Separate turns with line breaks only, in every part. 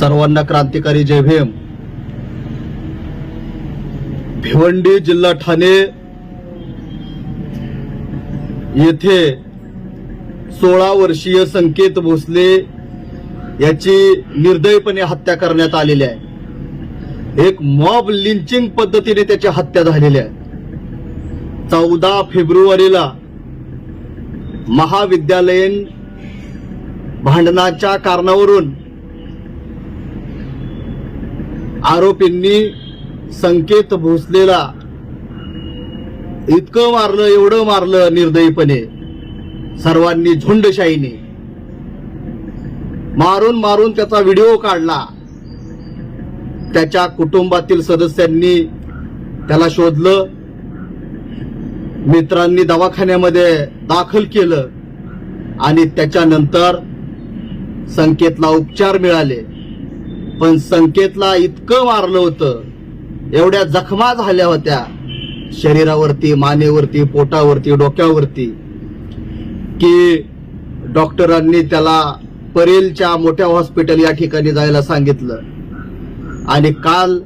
सर्वांना क्रांतिकारी जय भीम. भिवंडी जिल्हा ठाणे येथे सोळा वर्षीय संकेत भोसले याची निर्दयपणे हत्या करण्यात आलेली आहे. एक मॉब लिंचिंग पद्धतीने त्याची हत्या झालेली आहे. चौदा फेब्रुवारीला महाविद्यालयीन भांडणाच्या कारणावरून आरोपींनी संकेत भोसलेला. इतकं मारलं एवढं मारलं निर्दयीपणे. सर्वांनी झुंडशाहीने. मारून मारून त्याचा व्हिडिओ काढला. त्याच्या कुटुंबातील सदस्यांनी त्याला शोधलं. मित्रांनी दवाखान्यामध्ये दाखल केलं. आणि त्याच्यानंतर संकेतला उपचार मिळाले. पण संकेतला इतकं मारलं होतं. एवढ्या जखमा झाल्या होत्या. शरीरावरती मानेवरती पोटावरती डोक्यावरती. की डॉक्टरांनी त्याला परेलच्या मोठ्या हॉस्पिटल या ठिकाणी जायला सांगितलं. आणि काल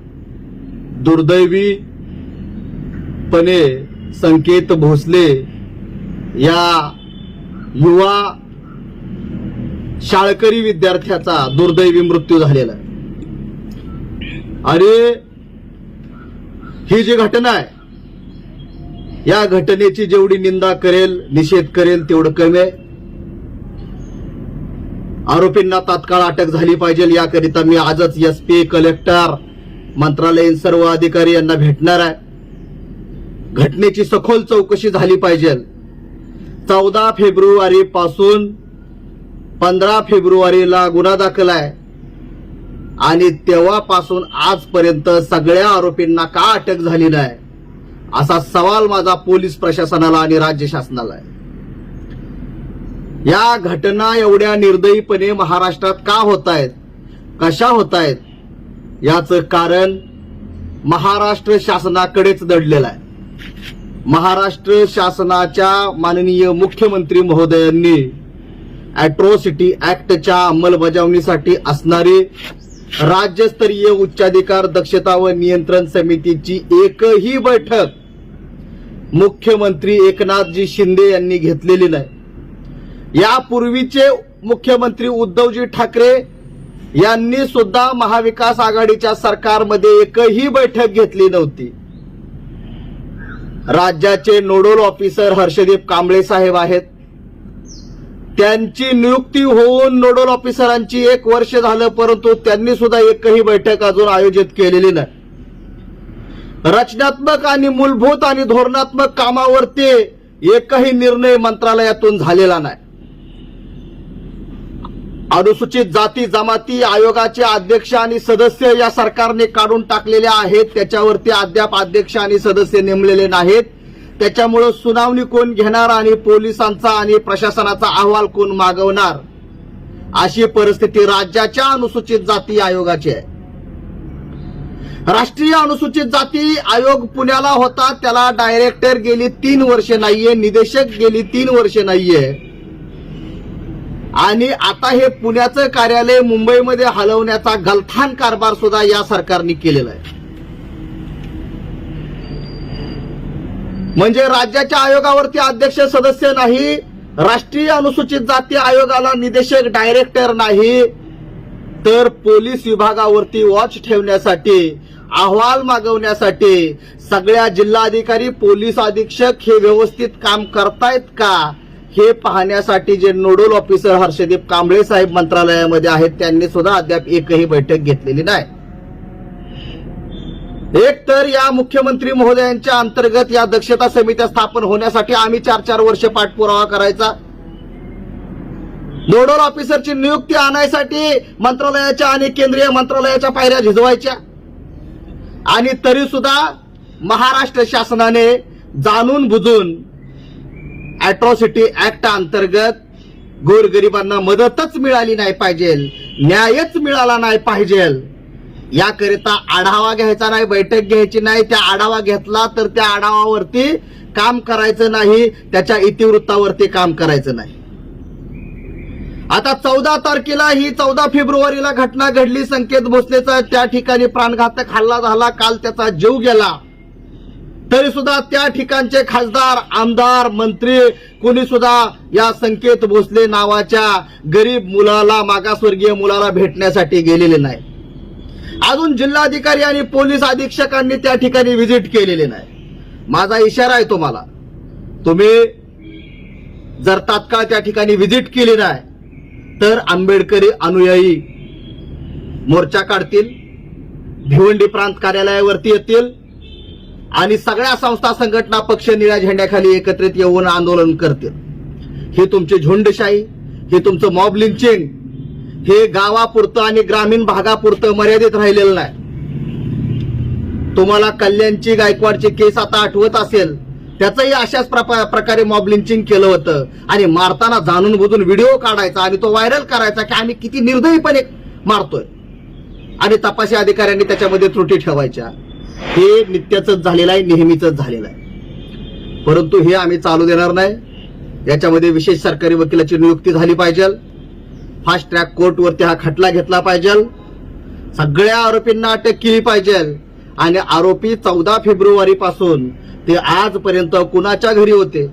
दुर्दैवीपणे संकेत भोसले या युवा शाळकरी विद्यार्थ्याचा दुर्दैवी मृत्यू झालेला आणि ही जी घटना आहे या घटनेची जेवढी निंदा करेल निषेध करेल तेवढं कमी आहे. आरोपींना तात्काळ अटक झाली पाहिजे याकरिता मी आजच एस पी कलेक्टर मंत्रालयीन सर्व अधिकारी यांना भेटणार आहे. घटनेची सखोल चौकशी झाली पाहिजे. चौदा फेब्रुवारी पासून पंधरा फेब्रुवारीला गुन्हा दाखल आहे. आणि तेव्हापासून आजपर्यंत सगळ्या आरोपींना का अटक झाली नाही? असा सवाल माझा पोलीस प्रशासनाला आणि राज्य शासनाला आहे. या घटना एवढ्या निर्दयीपणे महाराष्ट्रात का होत आहेत कशा होत आहेत याचं कारण महाराष्ट्र शासनाकडेच दडलेलं आहे. महाराष्ट्र शासनाच्या माननीय मुख्यमंत्री महोदयांनी अॅट्रॉसिटी ऍक्टच्या अंमलबजावणीसाठी असणारी राज्यस्तरीय उच्चाधिकार दक्षता व नियंत्रण समितीची एकही बैठक मुख्यमंत्री एकनाथजी शिंदे यांनी घेतलेली नाही. यापूर्वीचे मुख्यमंत्री उद्धवजी ठाकरे यांनी सुद्धा महाविकास आघाडीच्या सरकारमध्ये एकही बैठक घेतली नव्हती. राज्याचे नोडल ऑफिसर हर्षदीप कांबळे साहेब आहेत. त्यांची नियुक्ती होऊन नोडल ऑफिसरांची एक वर्ष झालं परंतु त्यांनी सुद्धा एकही बैठक अजून आयोजित केलेली नाही. रचनात्मक आणि मूलभूत आणि धोरणात्मक कामावरती एकही निर्णय मंत्रालयातून झालेला नाही. अनुसूचित जाती जमाती आयोगाचे अध्यक्ष आणि सदस्य या सरकारने काढून टाकलेले आहेत त्याच्यावरती अद्याप अध्यक्ष आणि सदस्य नेमलेले नाहीत. त्याच्यामुळं सुनावणी कोण घेणार आणि पोलिसांचा आणि प्रशासनाचा अहवाल कोण मागवणार? अशी परिस्थिती राज्याच्या अनुसूचित जाती आयोगाची आहे. राष्ट्रीय अनुसूचित जाती आयोग पुण्याला होता त्याला डायरेक्टर गेली तीन वर्ष नाहीये निदेशक गेली तीन वर्ष नाहीये. आणि आता हे पुण्याचं कार्यालय मुंबईमध्ये हलवण्याचा गलथान कारभार सुद्धा या सरकारने केलेला आहे. म्हणजे राज्याच्या आयोगावरती अध्यक्ष सदस्य नाही राष्ट्रीय अनुसूचित जाती आयोगाला निदेशक डायरेक्टर नाही. तर पोलीस विभागावरती वॉच ठेवण्यासाठी अहवाल मागवण्यासाठी सगळ्या जिल्हाधिकारी पोलीस अधीक्षक हे व्यवस्थित काम करतायत का? हे पाहण्यासाठी जे नोडल ऑफिसर हर्षदीप कांबळे साहेब मंत्रालयामध्ये आहेत त्यांनी सुद्धा अद्याप एकही बैठक घेतलेली नाही. एक तर या मुख्यमंत्री महोदयांच्या अंतर्गत या दक्षता समित्या स्थापन होण्यासाठी आम्ही चार चार वर्ष पाठपुरावा करायचा. नोडल ऑफिसरची नियुक्ती आणायसाठी मंत्रालयाच्या आणि केंद्रीय मंत्रालयाच्या पायऱ्या झिजवायच्या. आणि तरी सुद्धा महाराष्ट्र शासनाने जाणून बुजून अॅट्रॉसिटी ऍक्ट अंतर्गत गोरगरिबांना मदतच मिळाली नाही पाहिजे न्यायच मिळाला नाही पाहिजे. याकरिता आढावा घ्यायचा नाही बैठक घ्यायची नाही. त्या आढावा घेतला तर त्या आढावावरती काम करायचं नाही त्याच्या इतिवृत्तावरती काम करायचं नाही. आता चौदा तारखेला ही चौदा फेब्रुवारीला घटना घडली. संकेत भोसलेचा त्या ठिकाणी प्राणघातक हल्ला झाला. काल त्याचा जीव गेला. तरी सुद्धा त्या ठिकाणचे खासदार आमदार मंत्री कोणी सुद्धा या संकेत भोसले नावाच्या गरीब मुलाला मागासवर्गीय मुलाला भेटण्यासाठी गेलेले नाही अजून जिल्हाधिकारी आणि पोलीस अधीक्षकांनी त्या ठिकाणी व्हिजिट केलेली नाही. माझा इशारा आहे तुम्हाला. तुम्ही जर तात्काळ त्या ठिकाणी व्हिजिट केली नाही तर आंबेडकरी अनुयायी मोर्चा काढतील भिवंडी प्रांत कार्यालयावरती येतील आणि सगळ्या संस्था संघटना पक्ष निळ्या झेंड्याखाली एकत्रित येऊन आंदोलन करतील. ही तुमची झुंडशाही हे तुमचं मॉब लिंचिंग हे गावापुरतं आणि ग्रामीण भागापुरतं मर्यादित राहिलेलं नाही. तुम्हाला कल्याणची गायकवाडची केस आता आठवत असेल त्याचंही अशाच प्रकारे मॉब लिंचिंग केलं होतं. आणि मारताना जाणून बुजून व्हिडिओ काढायचा आणि तो व्हायरल करायचा की आम्ही किती निर्दयीपणे मारतोय. आणि तपासी अधिकाऱ्यांनी त्याच्यामध्ये त्रुटी ठेवायच्या. हे नित्याच झालेलं आहे नेहमीच झालेलं आहे. परंतु हे आम्ही चालू देणार नाही. याच्यामध्ये विशेष सरकारी वकिलाची नियुक्ती झाली पाहिजे. फास्ट ट्रॅक कोर्टवरती हा खटला घेतला पाहिजे. सगळ्या आरोपींना अटक केली पाहिजे. आणि आरोपी चौदा फेब्रुवारी पासून ते आजपर्यंत कुणाच्या घरी होते?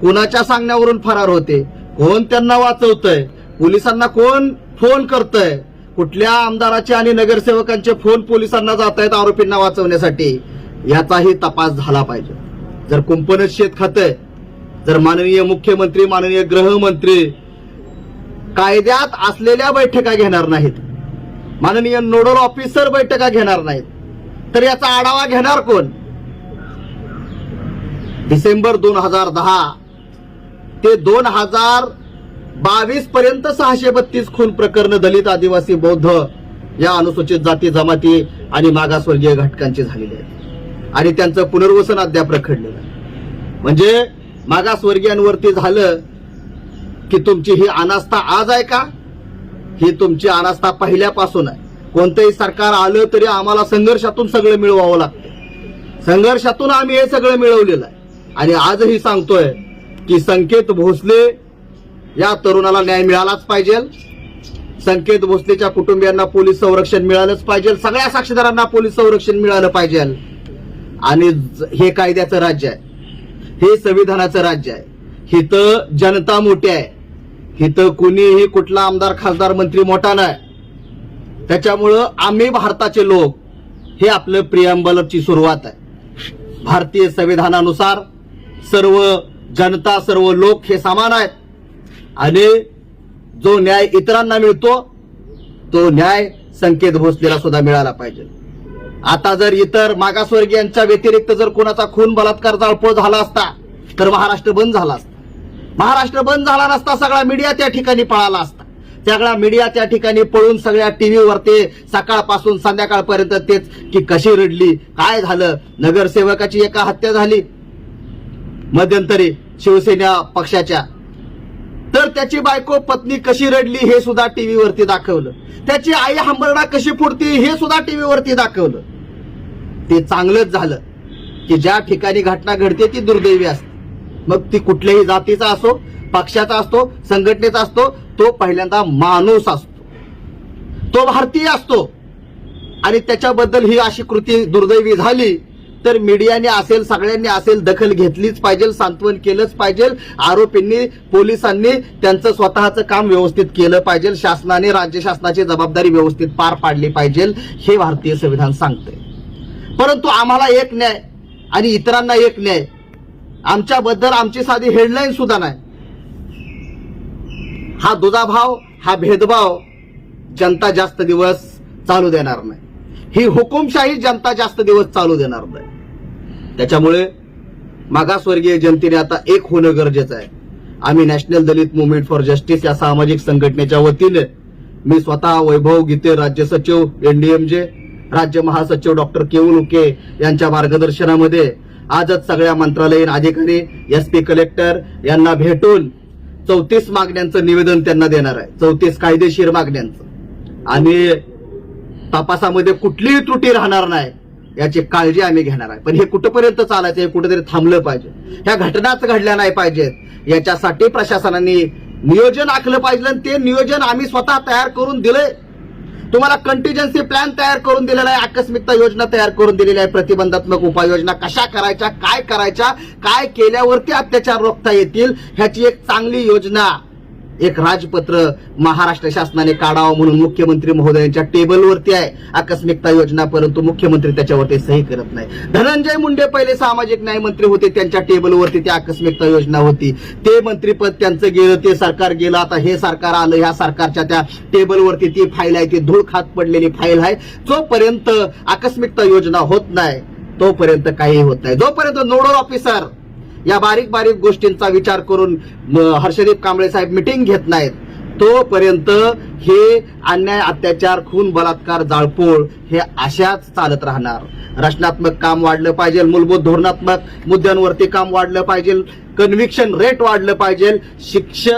कुणाच्या सांगण्यावरून फरार होते? कोण त्यांना वाचवतय? पोलिसांना कोण फोन करतय? कुठल्या आमदाराचे आणि नगरसेवकांचे फोन पोलिसांना जात आहेत आरोपींना वाचवण्यासाठी? याचाही तपास झाला पाहिजे. जर कुंपणच शेत खातंय जर माननीय मुख्यमंत्री माननीय गृहमंत्री कायद्यात असलेल्या बैठका घेणार नाहीत. माननीय नोडल ऑफिसर बैठका घेणार नाहीत. तर याचा आढावा घेणार कोण? डिसेंबर दोन हजार दहा ते दोन हजार बावीस पर्यंत सहाशे बत्तीस खून प्रकरण दलित आदिवासी बौद्ध या अनुसूचित जाती जमाती आणि मागासवर्गीय घटकांची झालेली आहेत. आणि त्यांचं पुनर्वसन अद्याप रखडलेलं म्हणजे मागासवर्गीयांवरती झालं की तुमची ही अनास्था आज आहे का? ही तुमची अनास्था पहिल्यापासून आहे. कोणतंही सरकार आलं तरी आम्हाला संघर्षातून सगळं मिळवावं लागतं. संघर्षातून आम्ही हे सगळं मिळवलेलं आहे. आणि आजही सांगतोय की संकेत भोसले या तरुणाला न्याय मिळालाच पाहिजे. संकेत भोसलेच्या कुटुंबियांना पोलीस संरक्षण मिळालंच पाहिजे. सगळ्या साक्षीदारांना पोलीस संरक्षण मिळालं पाहिजे. आणि हे कायद्याचं राज्य आहे. हे संविधानाचं राज्य आहे. हिथं जनता मोठी आहे. इथं कुणीही कुठला आमदार खासदार मंत्री मोठा नाही. त्याच्यामुळं आम्ही भारताचे लोक हे आपलं प्रियांबलची सुरुवात आहे. भारतीय संविधानानुसार सर्व जनता सर्व लोक हे समान आहेत. आणि जो न्याय इतरांना मिळतो तो न्याय संकेत भोसलेला सुद्धा मिळाला पाहिजे. आता जर इतर मागासवर्गीयांच्या व्यतिरिक्त जर कोणाचा खून बलात्कार जाळपोळ झाला असता तर महाराष्ट्र बंद झाला असता. महाराष्ट्र बंद झाला नसता सगळा मीडिया त्या ठिकाणी पळाला असता. सगळा मीडिया त्या ठिकाणी पळून सगळ्या टीव्हीवर ते सकाळपासून संध्याकाळपर्यंत तेच की कशी रडली काय झालं नगरसेवकाची एका हत्या झाली मध्यंतरी शिवसेना पक्षाच्या. तर त्याची बायको पत्नी कशी रडली हे सुद्धा टीव्हीवरती दाखवलं. त्याची आई हंबरडा कशी फुटती हे सुद्धा टीव्हीवरती दाखवलं. ते चांगलंच झालं की ज्या ठिकाणी घटना घडते ती दुर्दैवी असते. मग ती कुठल्याही जातीचा असो पक्षाचा असतो संघटनेचा असतो तो पहिल्यांदा माणूस असतो. तो भारतीय असतो. आणि त्याच्याबद्दल ही अशी कृती दुर्दैवी झाली तर मीडियाने असेल सगळ्यांनी असेल दखल घेतलीच पाहिजे सांत्वन केलंच पाहिजे आरोपींनी पोलिसांनी त्यांचं स्वतःचं काम व्यवस्थित केलं पाहिजे शासनाने राज्य शासनाची जबाबदारी व्यवस्थित पार पाडली पाहिजे हे भारतीय संविधान सांगतंय. परंतु आम्हाला एक न्याय आणि इतरांना एक न्याय आमच्याबद्दल आमची साधी हेडलाईन सुद्धा नाही. हा दुजाभाव हा भेदभाव जनता जास्त दिवस चालू देणार नाही. ही हुकुमशाही जनता जास्त दिवस चालू देणार नाही. त्याच्यामुळे मागासवर्गीय जनतेने आता एक होणं गरजेचं आहे. आम्ही national Dalit movement for justice या सामाजिक संघटनेच्या वतीने मी स्वतः वैभव गीते राज्य सचिव एनडीएमजे राज्य महासचिव डॉक्टर केवल उके यांच्या मार्गदर्शनामध्ये आजच सगळ्या मंत्रालयीन अधिकारी एस पी कलेक्टर यांना भेटून चौतीस मागण्यांचं निवेदन त्यांना देणार आहे. चौतीस कायदेशीर मागण्यांचं. आणि तपासामध्ये कुठलीही त्रुटी राहणार नाही याची काळजी आम्ही घेणार आहे. पण हे कुठपर्यंत चालायचं हे कुठेतरी थांबलं पाहिजे. ह्या घटनाच घडल्या नाही पाहिजेत. याच्यासाठी प्रशासनाने नियोजन आखलं पाहिजे आणि ते नियोजन आम्ही स्वतः तयार करून दिलंय. तुम्हाला कंटिजन्सी प्लॅन तयार करून दिलेला आहे आकस्मिकता योजना तयार करून दिलेली आहे प्रतिबंधात्मक उपाययोजना कशा करायच्या काय करायच्या काय केल्यावरती अत्याचार रोखता येतील ह्याची एक चांगली योजना. एक राजपत्र महाराष्ट्र शासनाने काढावं म्हणून मुख्यमंत्री महोदयांच्या टेबलवरती आहे. आकस्मिकता योजना परंतु मुख्यमंत्री त्याच्यावरती सही करत नाही. धनंजय मुंडे पहिले सामाजिक न्याय मंत्री होते त्यांच्या टेबलवरती ती आकस्मिकता योजना होती. ते मंत्रीपद त्यांचं गेलं ते सरकार गेलं आता हे सरकार आलं ह्या सरकारच्या त्या टेबलवरती ती फाईल आहे ती धूळ खात पडलेली फाईल आहे. जोपर्यंत आकस्मिकता योजना होत नाही तोपर्यंत काही होत नाही. जोपर्यंत नोडल ऑफिसर या बारीक बारीक गोष्टींचा विचार करून हर्षदीप कांबळे साहेब मिटिंग घेत नाहीत. तोपर्यंत हे अन्याय अत्याचार खून बलात्कार जाळपोळ हे अशाच चालत राहणार. रचनात्मक काम वाढलं पाहिजे मूलभूत धोरणात्मक मुद्द्यांवरती काम वाढलं पाहिजे कन्व्हिक्शन रेट वाढलं पाहिजे शिक्ष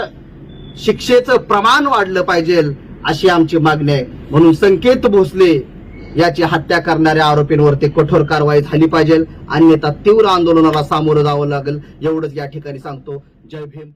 शिक्षेचं प्रमाण वाढलं पाहिजे अशी आमची मागणी आहे. म्हणून संकेत भोसले याची हत्या करणाऱ्या आरोपींवरती कठोर कारवाई झाली पाहिजे. अन्यथा तीव्र आंदोलनाला सामोरं जावं लागेल. एवढंच या ठिकाणी सांगतो. जय भीम.